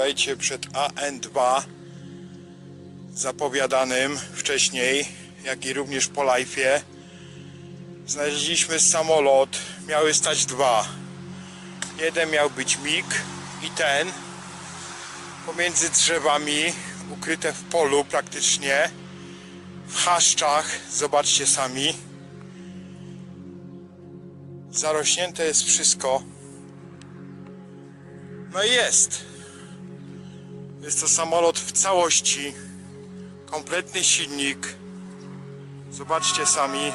Witajcie przed AN2 zapowiadanym wcześniej, jak i również po live'ie. Znaleźliśmy samolot, miały stać dwa. Jeden miał być MiG i ten pomiędzy drzewami, ukryte w polu praktycznie, w chaszczach, zobaczcie sami. Zarośnięte jest wszystko. No i jest. Jest to samolot w całości. Kompletny silnik. Zobaczcie sami.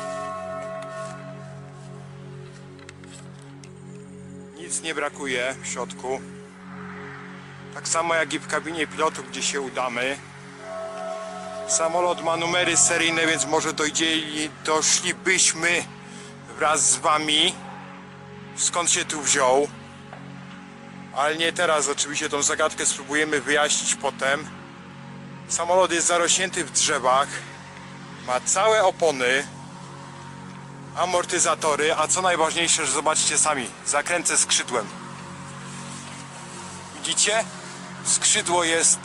Nic nie brakuje w środku. Tak samo jak i w kabinie pilotu, gdzie się udamy. Samolot ma numery seryjne, więc może dojdzieli, doszlibyśmy wraz z wami skąd się tu wziął. Ale nie teraz, oczywiście tą zagadkę spróbujemy wyjaśnić potem. Samolot jest zarośnięty w drzewach, ma całe opony, amortyzatory, a co najważniejsze, że zobaczcie sami, zakręcę skrzydłem. Widzicie? Skrzydło jest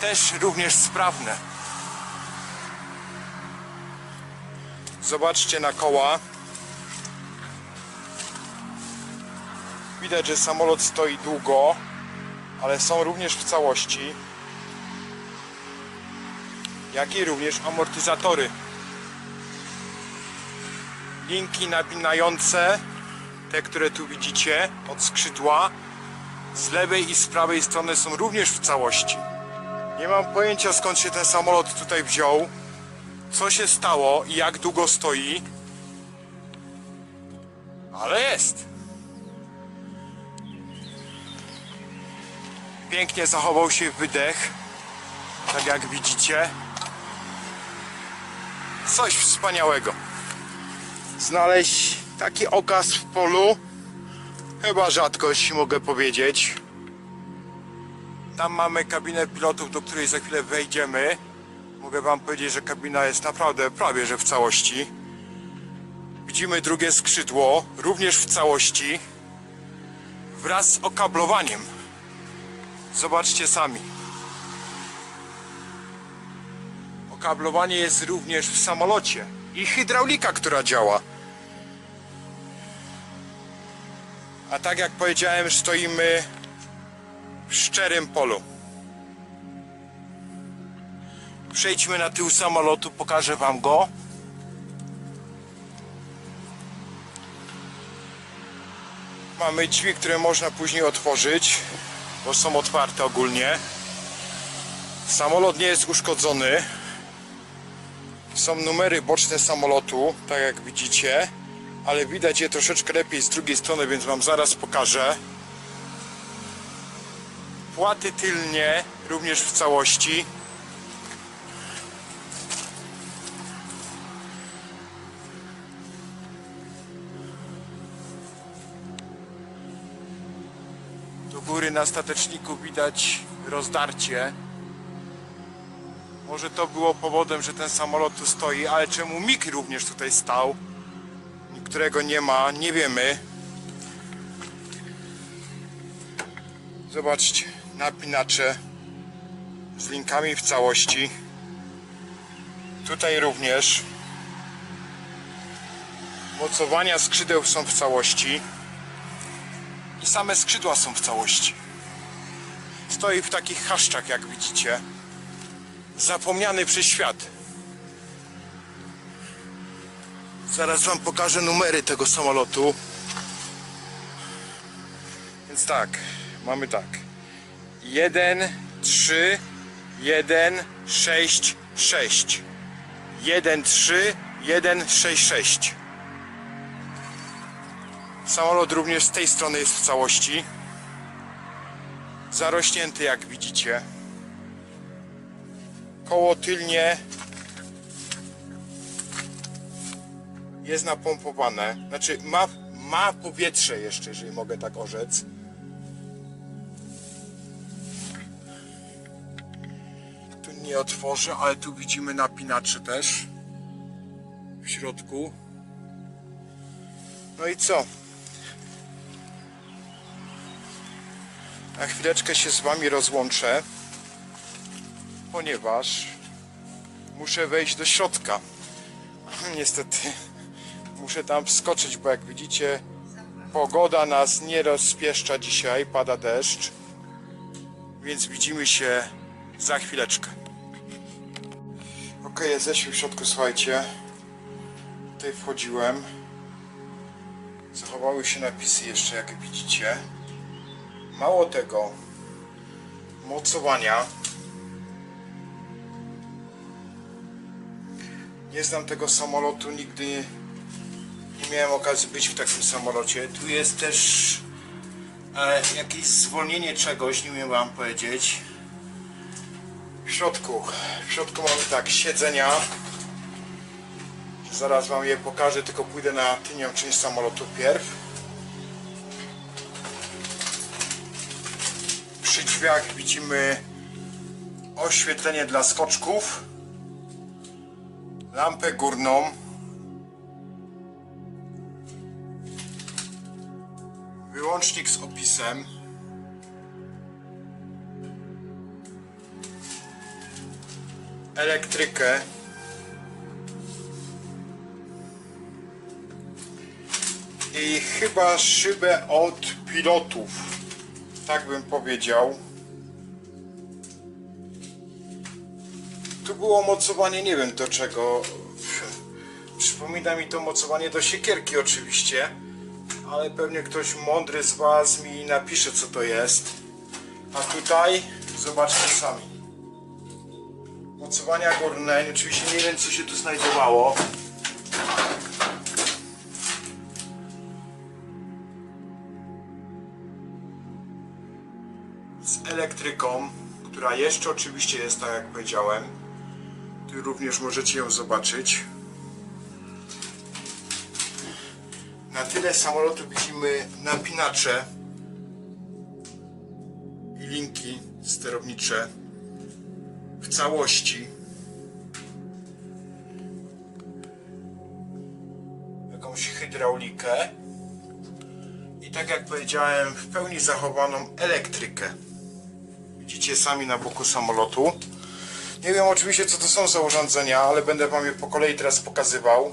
też również sprawne. Zobaczcie na koła. Widać, że samolot stoi długo, ale są również w całości. Jak i również amortyzatory. Linki napinające, te które tu widzicie od skrzydła, z lewej i z prawej strony są również w całości. Nie mam pojęcia skąd się ten samolot tutaj wziął, co się stało i jak długo stoi, ale jest. Pięknie zachował się wydech, tak jak widzicie. Coś wspaniałego. Znaleźć taki okaz w polu, chyba rzadkość mogę powiedzieć. Tam mamy kabinę pilotów, do której za chwilę wejdziemy. Mogę wam powiedzieć, że kabina jest naprawdę prawie że w całości. Widzimy drugie skrzydło, również w całości, wraz z okablowaniem. Zobaczcie sami. Okablowanie jest również w samolocie i hydraulika, która działa. A tak jak powiedziałem, stoimy w szczerym polu. Przejdźmy na tył samolotu, pokażę wam go. Mamy drzwi, które można później otworzyć, bo są otwarte ogólnie. Samolot nie jest uszkodzony. Są numery boczne samolotu, tak jak widzicie, ale widać je troszeczkę lepiej z drugiej strony, więc wam zaraz pokażę. Płaty tylnie również w całości. Na stateczniku widać rozdarcie. Może to było powodem, że ten samolot tu stoi, ale czemu MiG również tutaj stał, którego nie ma, nie wiemy. Zobaczcie, napinacze z linkami w całości. Tutaj również. Mocowania skrzydeł są w całości. I same skrzydła są w całości. Stoi w takich chaszczach, jak widzicie. Zapomniany przez świat. Zaraz wam pokażę numery tego samolotu. Więc tak, mamy tak. 1, 3, 1, 6, 6. 1, 3, 1, 6, 6. Samolot również z tej strony jest w całości. Zarośnięty jak widzicie. Koło tylnie jest napompowane. Znaczy ma, ma powietrze jeszcze, jeżeli mogę tak orzec. Tu nie otworzę, ale tu widzimy napinacze też w środku. No i co? Na chwileczkę się z Wami rozłączę, ponieważ muszę wejść do środka. Niestety muszę tam wskoczyć, bo jak widzicie, pogoda nas nie rozpieszcza dzisiaj, pada deszcz. Więc widzimy się za chwileczkę. Ok, jesteśmy w środku, słuchajcie. Tutaj wchodziłem. Zachowały się napisy jeszcze, jak widzicie. Mało tego, mocowania. Nie znam tego samolotu, nigdy nie miałem okazji być w takim samolocie. Tu jest też e, jakieś zwolnienie czegoś, nie wiem wam powiedzieć. W środku, w środku mamy tak, siedzenia. Zaraz wam je pokażę, tylko pójdę na tylnią część samolotu pierw. Przy drzwiach widzimy oświetlenie dla skoczków, lampę górną, wyłącznik z opisem, elektrykę, i chyba szybę od pilotów, tak bym powiedział. Tu było mocowanie, nie wiem do czego. Przypomina mi to mocowanie do siekierki oczywiście, ale pewnie ktoś mądry z Was mi napisze co to jest. A tutaj zobaczcie sami. Mocowania górne, oczywiście nie wiem co się tu znajdowało. Elektryką, która jeszcze oczywiście jest, tak jak powiedziałem. Tu również możecie ją zobaczyć. Na tyle samolotu widzimy napinacze i linki sterownicze w całości. Jakąś hydraulikę i tak jak powiedziałem, w pełni zachowaną elektrykę. Widzicie sami na boku samolotu. Nie wiem oczywiście co to są za urządzenia, ale będę wam je po kolei teraz pokazywał.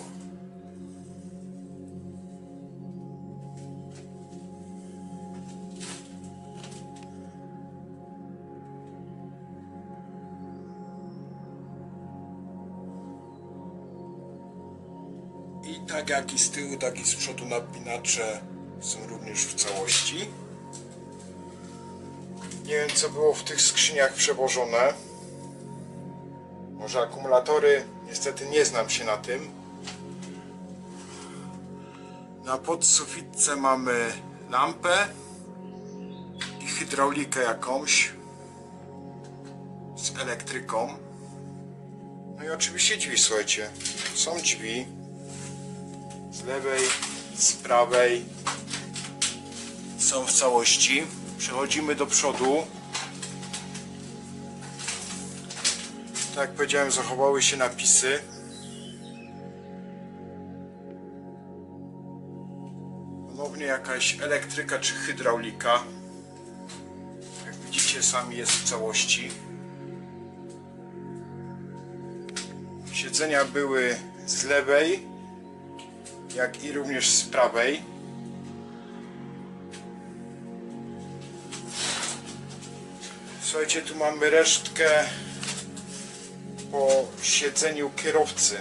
I tak jak i z tyłu, tak i z przodu napinacze są również w całości. Nie wiem co było w tych skrzyniach przewożone. Może akumulatory? Niestety nie znam się na tym. Na podsufitce mamy lampę i hydraulikę jakąś z elektryką. No i oczywiście drzwi, słuchajcie. Są drzwi z lewej, z prawej. Są w całości. Przechodzimy do przodu. Tak jak powiedziałem, zachowały się napisy. Ponownie jakaś elektryka czy hydraulika. Jak widzicie, sami jest w całości. Siedzenia były z lewej, jak i również z prawej. Słuchajcie, tu mamy resztkę po siedzeniu kierowcy.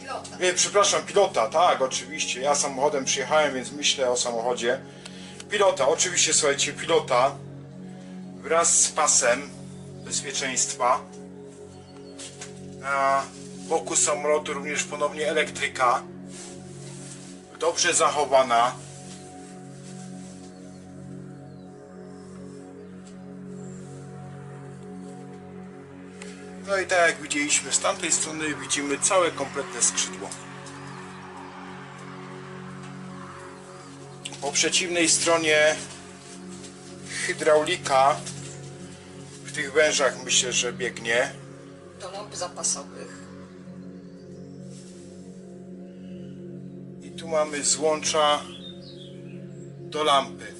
Pilota. Nie, przepraszam, pilota, tak, oczywiście. Ja samochodem przyjechałem, więc myślę o samochodzie. Pilota, oczywiście, słuchajcie, pilota wraz z pasem bezpieczeństwa. Na boku samolotu również ponownie elektryka. Dobrze zachowana. No i tak jak widzieliśmy z tamtej strony widzimy całe kompletne skrzydło. Po przeciwnej stronie hydraulika w tych wężach myślę, że biegnie. Do lamp zapasowych. I tu mamy złącza do lampy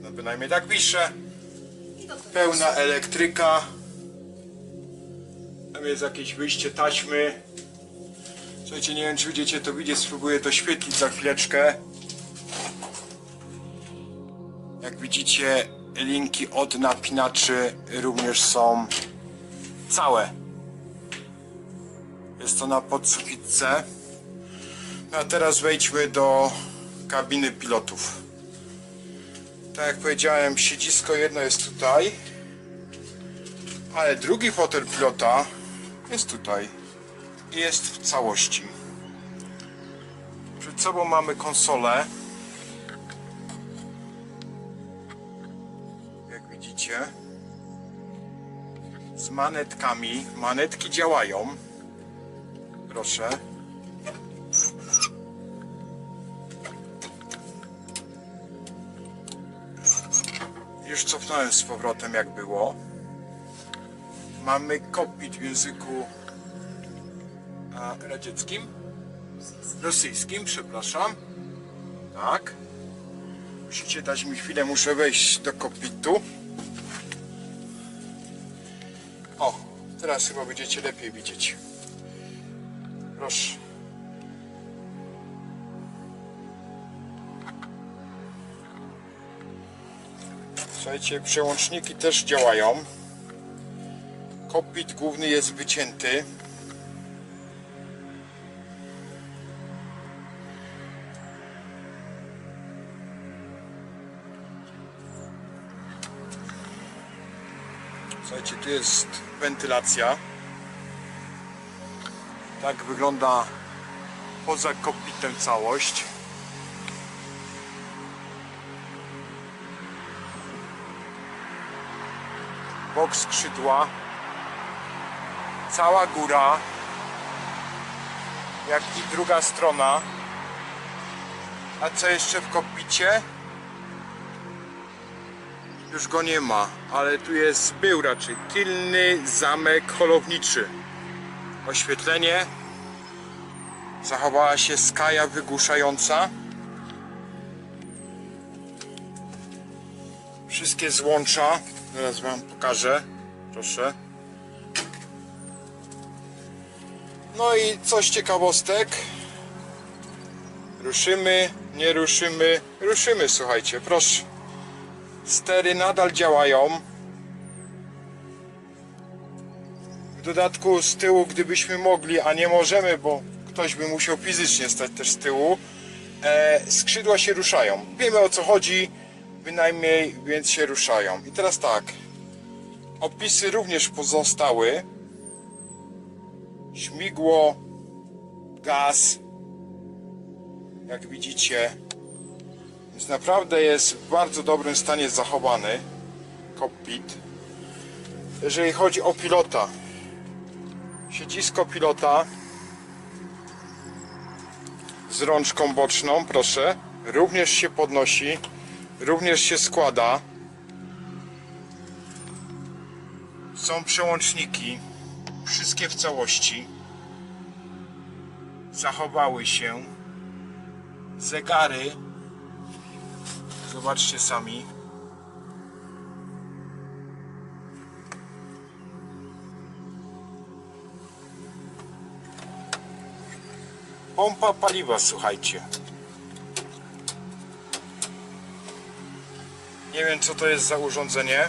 na bynajmniej tak pisze. Pełna elektryka. Tam jest jakieś wyjście taśmy. Słuchajcie, nie wiem czy widzicie to widzieć, spróbuję to świetlić za chwileczkę. Jak widzicie, linki od napinaczy również są całe. Jest to na podsufitce. No a teraz wejdźmy do kabiny pilotów. Tak jak powiedziałem, siedzisko jedno jest tutaj, ale drugi fotel pilota jest tutaj i jest w całości. Przed sobą mamy konsolę. Jak widzicie, z manetkami. Manetki działają. Proszę. Już cofnąłem z powrotem jak było. Mamy kokpit w języku a, radzieckim. Rosyjskim, przepraszam. Tak. Musicie dać mi chwilę, muszę wejść do kokpitu. O, teraz chyba będziecie lepiej widzieć. Proszę. Słuchajcie, przełączniki też działają. Kokpit główny jest wycięty. Słuchajcie, tu jest wentylacja. Tak wygląda poza kokpitem całość. bok skrzydła, cała góra, jak i druga strona. A co jeszcze w kokpicie? Już go nie ma, ale tu jest, był raczej, tylny zamek holowniczy. Oświetlenie. Zachowała się skaja wygłuszająca. Wszystkie złącza. Zaraz wam pokażę. Proszę. No i coś ciekawostek. Ruszymy, nie ruszymy. Ruszymy, słuchajcie, proszę. Stery nadal działają. W dodatku z tyłu, gdybyśmy mogli, a nie możemy, bo ktoś by musiał fizycznie stać też z tyłu, e, skrzydła się ruszają. Wiemy o co chodzi, bynajmniej więc się ruszają. I teraz tak. Opisy również pozostały. Śmigło, gaz, jak widzicie, więc naprawdę jest w bardzo dobrym stanie zachowany kokpit. Jeżeli chodzi o pilota, siedzisko pilota z rączką boczną, proszę, również się podnosi, również się składa. Są przełączniki, wszystkie w całości. Zachowały się. Zegary Zobaczcie sami. Pompa paliwa, słuchajcie. Nie wiem, co to jest za urządzenie.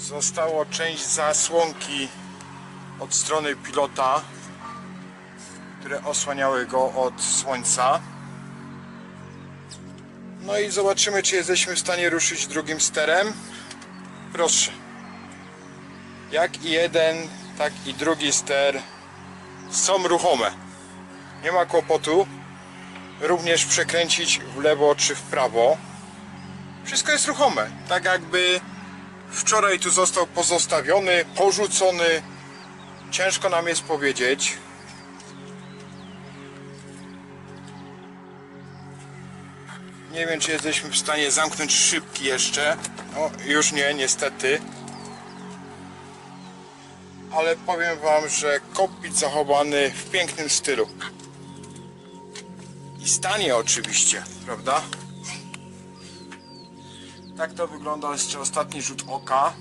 Zostało część zasłonki od strony pilota które osłaniały go od słońca. No i zobaczymy, czy jesteśmy w stanie ruszyć drugim sterem. Proszę. Jak i jeden, tak i drugi ster są ruchome. Nie ma kłopotu. Również przekręcić w lewo czy w prawo. Wszystko jest ruchome. Tak jakby wczoraj tu został pozostawiony, porzucony. Ciężko nam jest powiedzieć. Nie wiem, czy jesteśmy w stanie zamknąć szybki jeszcze. No, już nie, niestety. Ale powiem Wam, że kokpit zachowany w pięknym stylu. I stanie oczywiście, prawda? Tak to wygląda jeszcze ostatni rzut oka.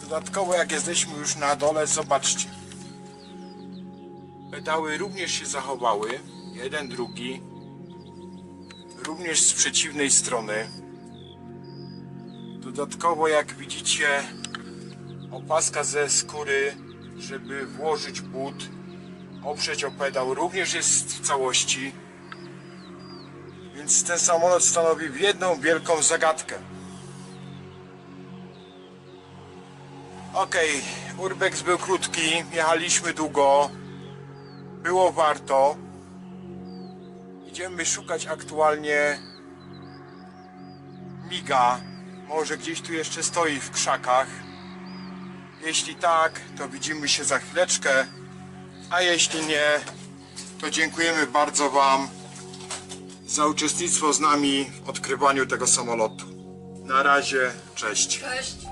Dodatkowo jak jesteśmy już na dole, zobaczcie. Pedały również się zachowały. Jeden, drugi. Również z przeciwnej strony. Dodatkowo jak widzicie opaska ze skóry, żeby włożyć but, oprzeć o pedał również jest w całości. Więc ten samolot stanowi jedną wielką zagadkę. Okej, urbex był krótki, jechaliśmy długo, było warto. Idziemy szukać aktualnie Miga. Może gdzieś tu jeszcze stoi w krzakach. Jeśli tak, to widzimy się za chwileczkę. A jeśli nie, to dziękujemy bardzo Wam za uczestnictwo z nami w odkrywaniu tego samolotu. Na razie, cześć. Cześć.